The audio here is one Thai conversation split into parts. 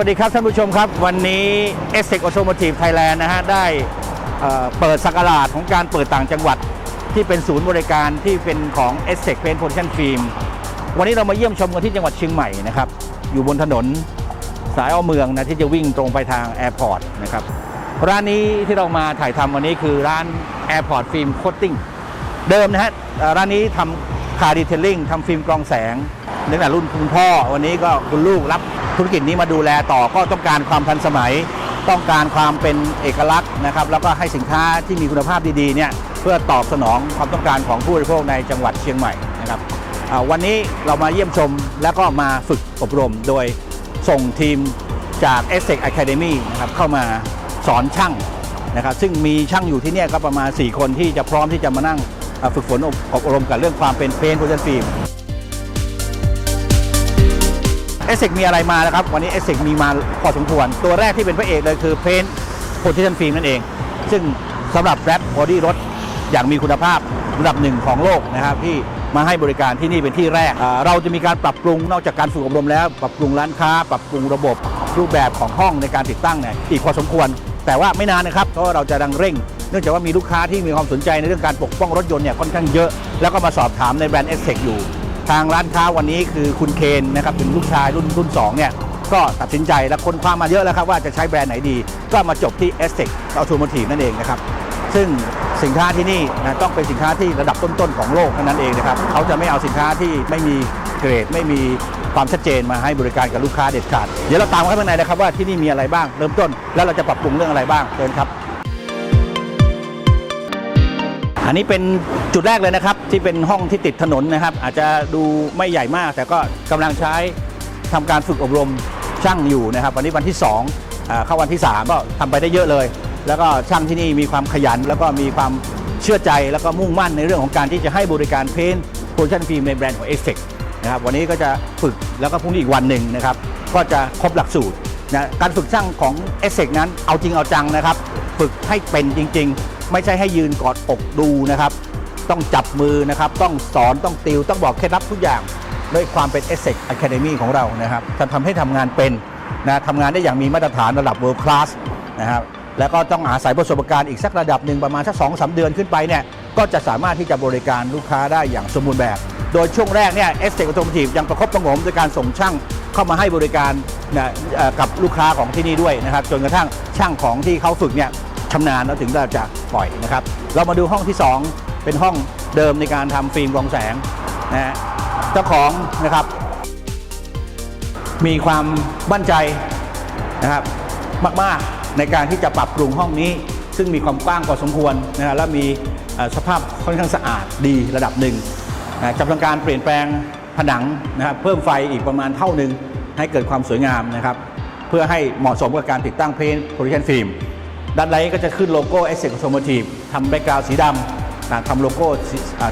วัสดีครับท่านผู้ชมครับ วันนี้ e s s e c Automotive Thailand นะฮะ ได้เปิดสักราชของการเปิดต่างจังหวัดที่เป็นศูนย์บริการที่เป็นของ e s s e c Paint Protection Film วันนี้เรามาเยี่ยมชมกันที่จังหวัดเชียงใหม่นะครับ อยู่บนถนนสายอ้อเมืองนะที่จะวิ่งตรงไปทางแอร์พอร์ตนะครับร้านนี้ที่เรามาถ่ายทำวันนี้คือร้าน Airport Film Coating เดิมนะฮะร้านนี้ทำคาร์ดีเทลลิ่งทำฟิล์มกรองแสงตั้งแต่รุ่นคุณพ่อ วันนี้ก็คุณลูกรับ ธุรกิจนี้มาดูแลต่อก็ต้องการความทันสมัย ต้องการความเป็นเอกลักษณ์นะครับแล้วก็ให้สินค้าที่มีคุณภาพดีๆเนี่ยเพื่อตอบสนองความต้องการของผู้บริโภคในจังหวัดเชียงใหม่นะครับวันนี้เรามาเยี่ยมชมแล้วก็มาฝึกอบรมโดยส่งทีมจาก e s s e c Academy นะครับเข้ามาสอนช่างนะครับซึ่งมีช่างอยู่ที่นี่ก็ประมาณ 4 คนที่จะพร้อมที่จะมานั่งฝึกฝนอบรมกับเรื่องความเป็นเพนโพสฟิล์ม สเซกมีอะไรมาแล้วครับ วันนี้เอสเซกมีมาพอสมควร ตัวแรกที่เป็นพระเอกเลยคือเพนโพสฟิล์มนั่นเอง ซึ่งสำหรับแรปบอดี้รถอย่างมีคุณภาพระดับหนึ่งของโลกนะครับที่มาให้บริการที่นี่เป็นที่แรก เราจะมีการปรับปรุงนอกจากการฝึกอบรมแล้ว ปรับปรุงร้านค้า ปรับปรุงระบบรูปแบบของห้องในการติดตั้งเนี่ยอีกพอสมควร แต่ว่าไม่นานนะครับเพราะเราจะดังเร่ง เนื่องจากว่ามีลูกค้าที่มีความสนใจในเรื่องการปกป้องรถยนต์เนี่ยค่อนข้างเยอะ แล้วก็มาสอบถามในแบรนด์เอสเอยู่ ทางร้านค้าวันนี้คือคุณเคนนะครับเป็นลูกชายรุ่นรุ่น2เนี่ยก็ตัดสินใจและค้นคว้ามาเยอะแล้วครับว่าจะใช้แบรนด์ไหนดี ก็มาจบที่เอสเ c อ u โ o โมทีฟนั่นเองนะครับซึ่งสินค้าที่นี่นะต้องเป็นสินค้าที่ระดับต้นๆของโลกนั้นเองนะครับเขาจะไม่เอาสินค้าที่ไม่มีเกรดไม่มีความชัดเจนมาให้บริการกับลูกค้าเด็ดขาด เดี๋ยวเราตามเข้าไปข้างในนะครับว่าที่นี่มีอะไรบ้างเริ่มต้นแล้วเราจะปรับปรุงเรื่องอะไรบ้างเชิญครับ อันนี้เป็นจุดแรกเลยนะครับ ที่เป็นห้องที่ติดถนนนะครับ อาจจะดูไม่ใหญ่มาก แต่ก็กำลังใช้ทำการฝึกอบรมช่างอยู่นะครับ วันนี้วันที่2อ่าเข้าวันที่ 3 ก็ทำไปได้เยอะเลย แล้วก็ช่างที่นี่มีความขยัน แล้วก็มีความเชื่อใจแล้วก็มุ่งมั่นในเรื่องของการที่จะให้บริการเพ้นโพชั่นฟิล์มในแบรนด์ของ e s s e c นะครับวันนี้ก็จะฝึกแล้วก็พรุ่งนี้อีกวันหนึ่งนะครับก็จะครบหลักสูตรนะการฝึกช่างของ e s s e c นั้นเอาจริงเอาจังนะครับ ฝึกให้เป็นจริง ๆ ไม่ใช่ให้ยืนกอดอกดูนะครับ ต้องจับมือนะครับ ต้องสอนต้องติว ต้องบอกเคล็ดลับทุกอย่างด้วยความเป็น e s s e c Academy ของเรานะครับจะทำให้ทำงานเป็นนะทำงานได้อย่างมีมาตรฐานระดับ world class นะครับแล้วก็ต้องอาศัยประสบการณ์อีกสักระดับหนึ่งประมาณสักสองสาเดือนขึ้นไปเนี่ยก็จะสามารถที่จะบริการลูกค้าได้อย่างสมบูรณ์แบบ โดยช่วงแรกเนี่ย e s s e c Automotive ยังประคบประงมโดยการส่งช่างเข้ามาให้บริการนะกับลูกค้าของที่นี่ด้วยนะครับจนกระทั่งช่างของที่เขาฝึกเนี่ย ชำนาญแล้วถึงเราจะปล่อยนะครับ เรามาดูห้องที่ 2 เป็นห้องเดิมในการทำฟิล์มกรองแสงนะฮะเจ้าของนะครับ มีความมั่นใจนะครับมากๆในการที่จะปรับปรุงห้องนี้ ซึ่งมีความกว้างพอสมควรนะฮะและมีสภาพค่อนข้างสะอาดดีระดับหนึ่งนะจะทำการเปลี่ยนแปลงผนังนะครับเพิ่มไฟอีกประมาณเท่าหนึ่งให้เกิดความสวยงามนะครับ เพื่อให้เหมาะสมกับการติดตั้งเพนโพลิชันฟิล์ม ด้านในก็จะขึ้นโลโก้ e s s e c Automotive ทำแบ็กกราวด์สีดำนะทำโลโก้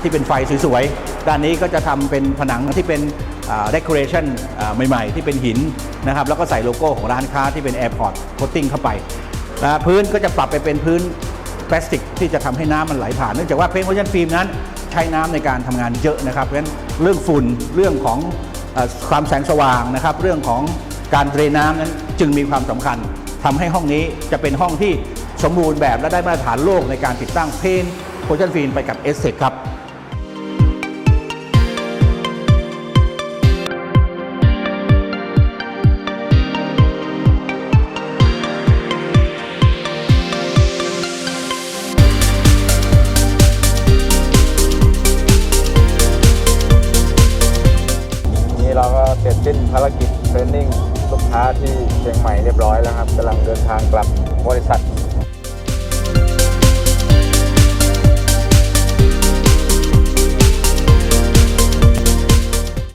ที่เป็นไฟสวยๆ ด้านนี้ก็จะทำเป็นผนังที่เป็นเด o อเรชันใหม่ๆ ที่เป็นหินนะครับ แล้วก็ใส่โลโก้ของร้านค้าที่เป็น Airport Coating เข้าไปนะพื้นก็จะปรับไปเป็นพื้นพลาสติกที่จะทำให้น้ำมันไหลผ่านเนื่องจากว่าเพนโพชันฟิล์มนั้น ใช้น้ำในการทำงานเยอะนะครับเพราะฉะนั้นเรื่องฝุ่นเรื่องของอความแสงสว่างนะครับ เรื่องของการเทรนน้ำนั้นจึงมีความสำคัญทำให้ห้องนี้จะเป็นห้องที่ สมบูรณ์แบบและได้มาตรฐานโลกในการติดตั้งเพนโพชันฟิล์มไปกับเอสเซครับนี่เราก็เสร็จสิ้นภารกิจเทรนนิ่งลูกค้าที่เชียงใหม่เรียบร้อยแล้วครับกำลังเดินทางกลับบริษัท